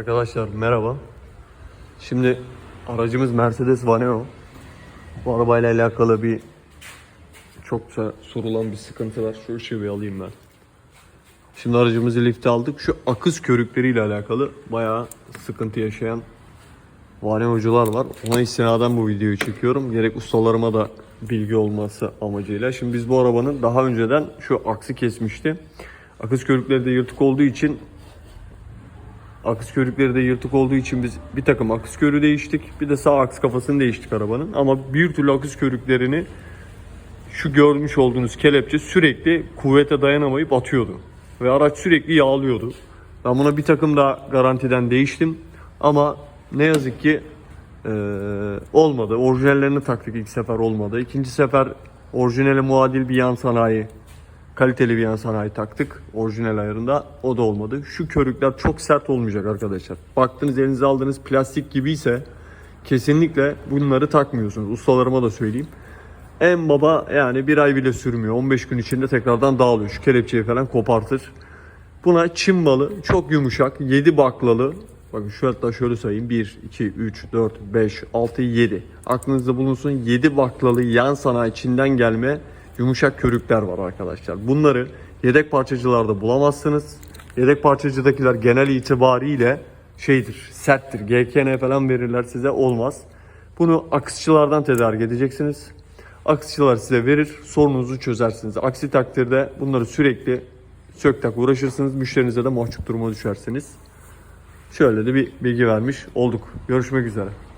Arkadaşlar merhaba. Şimdi aracımız Mercedes Vaneo. Bu arabayla alakalı bir çokça sorulan bir sıkıntı var. Şu ışığı bir alayım ben. Şimdi aracımızı lifte aldık. Şu akış körükleriyle alakalı bayağı sıkıntı yaşayan Vaneocular var. Ona istinaden bu videoyu çekiyorum. Gerek ustalarıma da bilgi olması amacıyla. Şimdi biz bu arabanın daha önceden şu aksı kesmişti. Akış körükleri de yırtık olduğu için Akış körükleri de yırtık olduğu için biz bir takım akış körü değiştik. Bir de sağ aks kafasını değiştik arabanın. Ama bir türlü akış körüklerini şu görmüş olduğunuz kelepçe sürekli kuvvete dayanamayıp atıyordu. Ve araç sürekli yağlıyordu. Ben buna bir takım daha garantiden değiştim. Ama ne yazık ki eee, olmadı. Orijinallerini taktık ilk sefer olmadı. İkinci sefer orijinale muadil bir yan sanayi kaliteli bir yan sanayi taktık orijinal ayarında o da olmadı. Şu körükler çok sert olmayacak arkadaşlar. Baktınız elinize aldığınız plastik gibiyse kesinlikle bunları takmıyorsunuz. Ustalarıma da söyleyeyim. En baba yani bir ay bile sürmüyor. 15 gün içinde tekrardan dağılıyor. Şu kelepçeyi falan kopartır. Buna çim balı çok yumuşak 7 baklalı. Bakın şu hatta şöyle sayayım 1, 2, 3, 4, 5, 6, 7. Aklınızda bulunsun 7 baklalı yan sanayi Çin'den gelme yumuşak körükler var arkadaşlar. Bunları yedek parçacılarda bulamazsınız. Yedek parçacıdakiler genel itibariyle şeydir, serttir. GKN falan verirler size olmaz. Bunu akısçılardan tedarik edeceksiniz. Akısçılar size verir, sorununuzu çözersiniz. Aksi takdirde bunları sürekli sök tak uğraşırsınız. Müşterinize de mahcup duruma düşersiniz. Şöyle de bir bilgi vermiş olduk. Görüşmek üzere.